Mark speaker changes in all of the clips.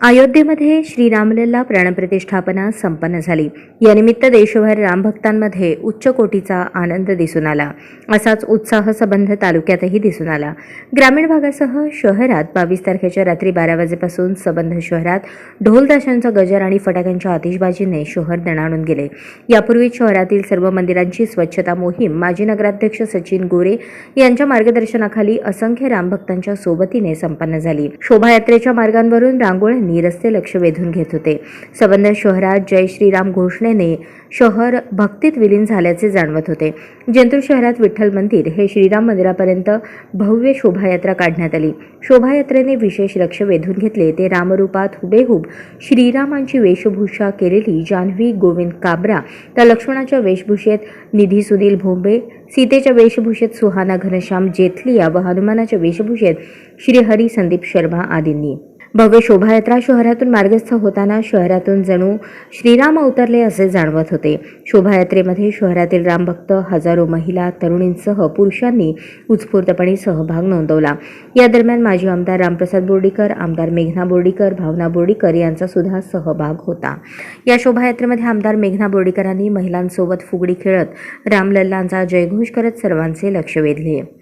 Speaker 1: अयोध्येमध्ये श्रीरामलल्ला प्राणप्रतिष्ठापना संपन्न झाली. यानिमित्त देशभर रामभक्तांमध्ये उच्च कोटीचा आनंद दिसून आला. असाच उत्साह सबंध तालुक्यातही दिसून आला. ग्रामीण भागासह शहरात बावीस तारखेच्या रात्री बारा वाजेपासून सबंध शहरात ढोलताशांचा गजर आणि फटाक्यांच्या आतिषबाजीने शहर दणाणून गेले. यापूर्वी शहरातील सर्व मंदिरांची स्वच्छता मोहीम माजी नगराध्यक्ष सचिन गोरे यांच्या मार्गदर्शनाखाली असंख्य रामभक्तांच्या सोबतीने संपन्न झाली. शोभायात्रेच्या मार्गांवरून रांगोळ्यांनी रस्ते लक्ष वेधून घेत होते. सबंध शहरात जय श्रीराम घोषणेने शहर भक्तीत विलीन झाल्याचे जाणवत होते. जंतूर शहरात विठ्ठल मंदिर हे श्रीराम मंदिरापर्यंत भव्य शोभायात्रा काढण्यात आली. शोभायात्रेने विशेष लक्ष वेधून घेतले. ते रामरूपात हुबेहूब श्रीरामांची वेशभूषा केलेली जान्हवी गोविंद काबरा तर लक्ष्मणाच्या वेशभूषेत निधी सुनील भोंबे सीतेच्या वेशभूषेत सुहाना घनश्याम जेथलिया व हनुमानाच्या वेशभूषेत श्रीहरी संदीप शर्मा आदींनी. भव्य शोभायात्रा शहरातून मार्गस्थ होताना शहरातून जणू श्रीराम अवतरले असे जाणवत होते. शोभायात्रेमध्ये शहरातील रामभक्त हजारो महिला तरुणींसह पुरुषांनी उत्स्फूर्तपणे सहभाग नोंदवला. या दरम्यान माजी आमदार रामप्रसाद बोर्डीकर आमदार मेघना बोर्डीकर भावना बोर्डीकर यांचा सुद्धा सहभाग होता. या शोभायात्रेमध्ये आमदार मेघना बोर्डीकरांनी महिलांसोबत फुगडी खेळत रामलल्लांचा जयघोष करत सर्वांचे लक्ष वेधले.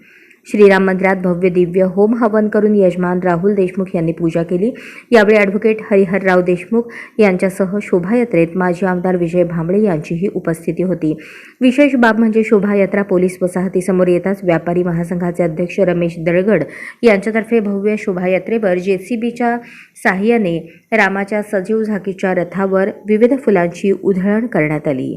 Speaker 1: श्रीराम मंदिरात भव्य दिव्य होम हवन करून यजमान राहुल देशमुख यांनी पूजा केली. यावेळी ॲडव्होकेट हरिहरराव देशमुख यांच्यासह शोभायात्रेत माजी आमदार विजय भांबळे यांचीही उपस्थिती होती. विशेष बाब म्हणजे शोभायात्रा पोलीस वसाहतीसमोर येताच व्यापारी महासंघाचे अध्यक्ष रमेश दळगड यांच्यातर्फे भव्य शोभायात्रेवर जेसीबीच्या साह्याने रामाच्या सजीव झाकीच्या रथावर विविध फुलांची उधळण करण्यात आली.